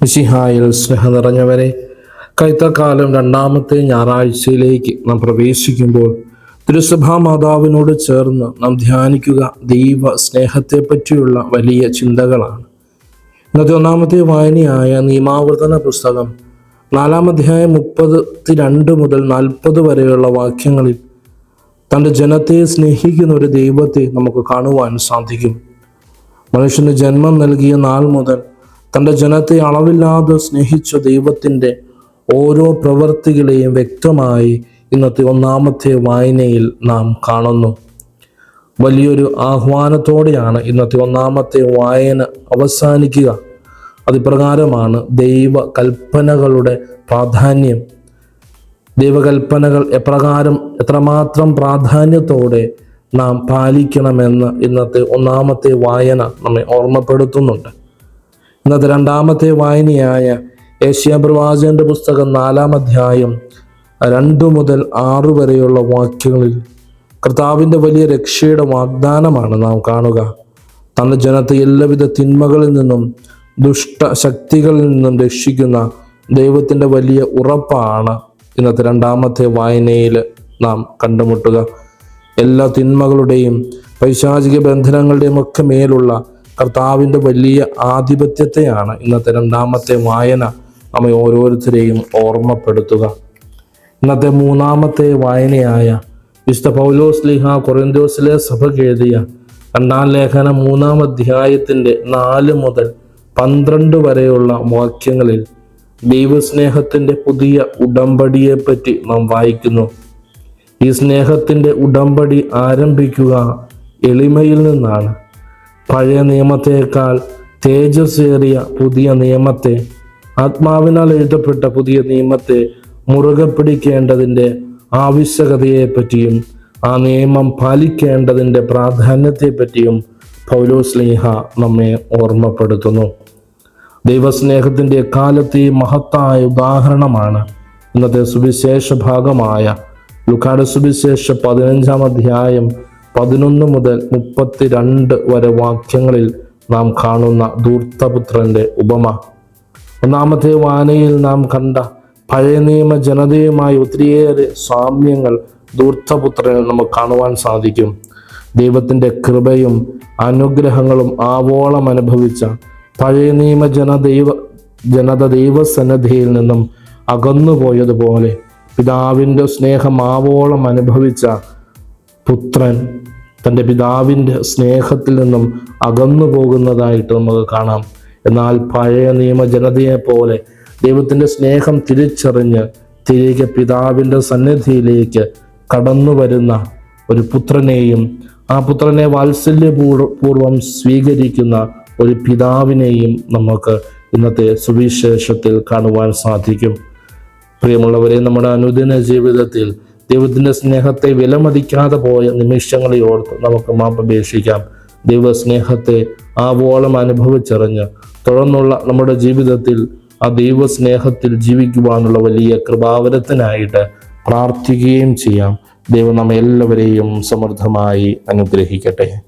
മിശിഹായിൽ സ്നേഹ നിറഞ്ഞവരെ കൈത്തക്കാലം രണ്ടാമത്തെ ഞായറാഴ്ചയിലേക്ക് നാം പ്രവേശിക്കുമ്പോൾ തിരുസഭാ മാതാവിനോട് ചേർന്ന് നാം ധ്യാനിക്കുക ദൈവ സ്നേഹത്തെ പറ്റിയുള്ള വലിയ ചിന്തകളാണ്. ഇന്നത്തെ ഒന്നാമത്തെ വായനയായ നിയമാവർത്തന പുസ്തകം നാലാം അധ്യായം മുപ്പത്തി രണ്ട് മുതൽ നാൽപ്പത് വരെയുള്ള വാക്യങ്ങളിൽ തന്റെ ജനത്തെ സ്നേഹിക്കുന്ന ഒരു ദൈവത്തെ നമുക്ക് കാണുവാൻ സാധിക്കും. മനുഷ്യന് ജന്മം നൽകിയ നാൾ മുതൽ തന്റെ ജനത്തെ അളവില്ലാതെ സ്നേഹിച്ച ദൈവത്തിന്റെ ഓരോ പ്രവൃത്തികളെയും വ്യക്തമായി ഇന്നത്തെ ഒന്നാമത്തെ വായനയിൽ നാം കാണുന്നു. വലിയൊരു ആഹ്വാനത്തോടെയാണ് ഇന്നത്തെ ഒന്നാമത്തെ വായന അവസാനിക്കുക. അതിപ്രകാരമാണ് ദൈവ കൽപ്പനകളുടെ പ്രാധാന്യം. ദൈവകൽപ്പനകൾ എപ്രകാരം എത്രമാത്രം പ്രാധാന്യത്തോടെ നാം പാലിക്കണമെന്ന് ഇന്നത്തെ ഒന്നാമത്തെ വായന നമ്മെ ഓർമ്മപ്പെടുത്തുന്നുണ്ട്. ഇന്നത്തെ രണ്ടാമത്തെ വായനയായ ഏഷ്യ പ്രവാചകന്റെ പുസ്തകം നാലാം അധ്യായം രണ്ടു മുതൽ ആറു വരെയുള്ള വാക്യങ്ങളിൽ കർത്താവിന്റെ വലിയ രക്ഷയുടെ വാഗ്ദാനമാണ് നാം കാണുക. തന്റെ ജനത്തെ എല്ലാവിധ തിന്മകളിൽ നിന്നും ദുഷ്ട ശക്തികളിൽ നിന്നും രക്ഷിക്കുന്ന ദൈവത്തിന്റെ വലിയ ഉറപ്പാണ് ഇന്നത്തെ രണ്ടാമത്തെ വായനയിൽ നാം കണ്ടുമുട്ടുക. എല്ലാ തിന്മകളുടെയും പൈശാചിക ബന്ധനങ്ങളുടെയും ഒക്കെ മേലുള്ള കർത്താവിന്റെ വലിയ ആധിപത്യത്തെയാണ് ഇന്നത്തെ രണ്ടാമത്തെ വായന. നമ്മെ ഓരോരുത്തരെയും ഓർമ്മപ്പെടുത്തുക. ഇന്നത്തെ മൂന്നാമത്തെ വായനയായ വിശുദ്ധ പൗലോസ് ലിഹ കൊറിന്തോസിലെ സഭയ്ക്ക് എഴുതിയ രണ്ടാം ലേഖനം മൂന്നാം അധ്യായത്തിന്റെ നാല് മുതൽ പന്ത്രണ്ട് വരെയുള്ള വാക്യങ്ങളിൽ ദൈവസ്നേഹത്തിന്റെ പുതിയ ഉടമ്പടിയെപ്പറ്റി നാം വായിക്കുന്നു. ഈ സ്നേഹത്തിന്റെ ഉടമ്പടി ആരംഭിക്കുക എളിമയിൽ നിന്നാണ്. പഴയ നിയമത്തേക്കാൾ തേജസ്സേറിയ പുതിയ നിയമത്തെ ആത്മാവിനാൽ എഴുതപ്പെട്ട പുതിയ നിയമത്തെ മുറുകെ പിടിക്കേണ്ടതിന്റെ ആവശ്യകതയെപ്പറ്റിയും ആ നിയമം പാലിക്കേണ്ടതിന്റെ പ്രാധാന്യത്തെപ്പറ്റിയും സ്നേഹ നമ്മെ ഓർമ്മപ്പെടുത്തുന്നു. ദൈവസ്നേഹത്തിന്റെ കാലത്തെ മഹത്തായ ഉദാഹരണമാണ് ഇന്നത്തെ സുവിശേഷ ഭാഗമായ ലുക്കാട് സുവിശേഷ പതിനഞ്ചാം അധ്യായം പതിനൊന്ന് മുതൽ മുപ്പത്തിരണ്ട് വരെ വാക്യങ്ങളിൽ നാം കാണുന്ന ധൂർത്തപുത്രന്റെ ഉപമ. ഒന്നാമത്തെ വാനയിൽ നാം കണ്ട പഴയ നിയമ ജനതയുമായി ഒത്തിരിയേറെ സാമ്യങ്ങൾ ധൂർത്തപുത്രനിൽ നമുക്ക് കാണുവാൻ സാധിക്കും. ദൈവത്തിന്റെ കൃപയും അനുഗ്രഹങ്ങളും ആവോളം അനുഭവിച്ച പഴയ നിയമ ജനദൈവ ജനത ദൈവസന്നദ്ധിയിൽ നിന്നും അകന്നുപോയതുപോലെ പിതാവിന്റെ സ്നേഹം ആവോളം അനുഭവിച്ച പുത്രൻ തന്റെ പിതാവിന്റെ സ്നേഹത്തിൽ നിന്നും അകന്നു പോകുന്നതായിട്ട് നമുക്ക് കാണാം. എന്നാൽ പഴയ നിയമ ജനതയെ പോലെ ദൈവത്തിന്റെ സ്നേഹം തിരിച്ചറിഞ്ഞ് തിരികെ പിതാവിന്റെ സന്നിധിയിലേക്ക് കടന്നു വരുന്ന ഒരു പുത്രനെയും ആ പുത്രനെ വാത്സല്യപൂർവം സ്വീകരിക്കുന്ന ഒരു പിതാവിനെയും നമുക്ക് ഇന്നത്തെ സുവിശേഷത്തിൽ കാണുവാൻ സാധിക്കും. പ്രിയമുള്ളവരെ നമ്മുടെ അനുദിന ജീവിതത്തിൽ ദൈവത്തിന്റെ സ്നേഹത്തെ വിലമതിക്കാതെ പോയ നിമിഷങ്ങളെ ഓർത്ത് നമുക്ക് മാപ്പപേക്ഷിക്കാം ദൈവസ്നേഹത്തെ ആവോളം അനുഭവിച്ചറിഞ്ഞ് തുടർന്നുള്ള നമ്മുടെ ജീവിതത്തിൽ ആ ദൈവസ്നേഹത്തിൽ ജീവിക്കുവാനുള്ള വലിയ കൃപാവരത്തിനായിട്ട് പ്രാർത്ഥിക്കുകയും ചെയ്യാം. ദൈവം നമ്മെ എല്ലാവരെയും സമൃദ്ധമായി അനുഗ്രഹിക്കട്ടെ.